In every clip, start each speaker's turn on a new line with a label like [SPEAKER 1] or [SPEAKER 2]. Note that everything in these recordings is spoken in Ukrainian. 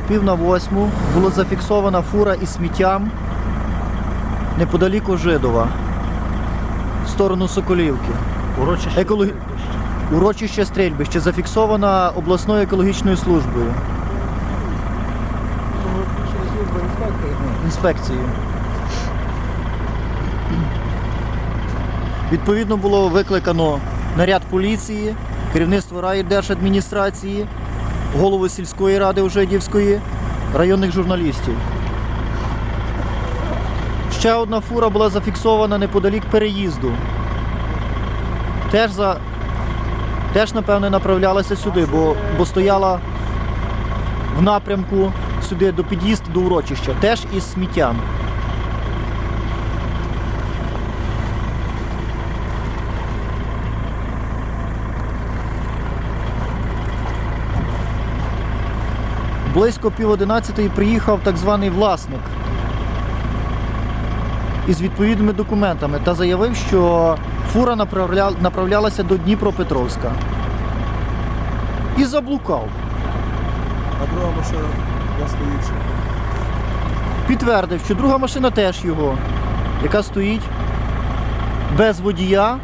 [SPEAKER 1] пів на восьму була зафіксована фура із сміттям неподалік Жидова в сторону Соколівки.
[SPEAKER 2] Урочище.
[SPEAKER 1] Екологі... Урочище стрільбище зафіксована обласною екологічною службою. Інспекцією. Відповідно було викликано наряд поліції, керівництво райдержадміністрації, голову сільської ради Ужидівської, районних журналістів. Ще одна фура була зафіксована неподалік переїзду. Теж за теж, напевне, направлялася сюди, бо, бо стояла в напрямку сюди до під'їзду до урочища, теж із сміттям. Близько пів одинадцятої приїхав так званий власник із відповідними документами та заявив, що фура направля... направлялася до Дніпропетровська. І заблукав.
[SPEAKER 2] А друга машина я стоїть.
[SPEAKER 1] Підтвердив, що друга машина теж його, яка стоїть без водія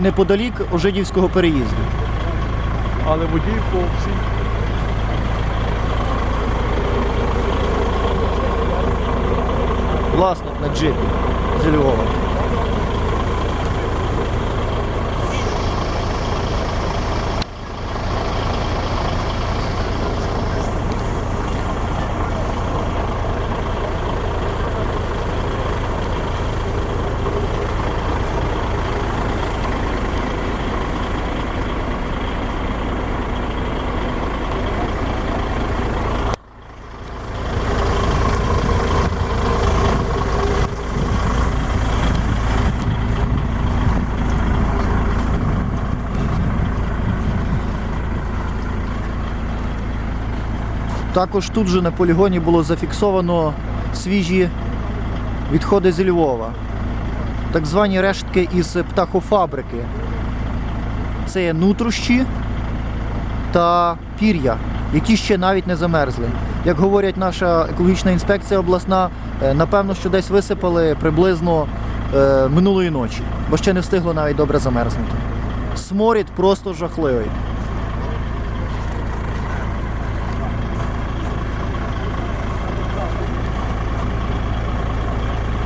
[SPEAKER 1] неподалік Ожидівського переїзду.
[SPEAKER 2] Але водій по всій.
[SPEAKER 1] Власник на джипі зі Львова. Також тут же на полігоні було зафіксовано свіжі відходи зі Львова. Так звані рештки із птахофабрики. Це є нутрощі та пір'я, які ще навіть не замерзли. Як говорять наша екологічна інспекція обласна, е, напевно, що десь висипали приблизно е, минулої ночі, бо ще не встигло навіть добре замерзнути. Сморід просто жахливий.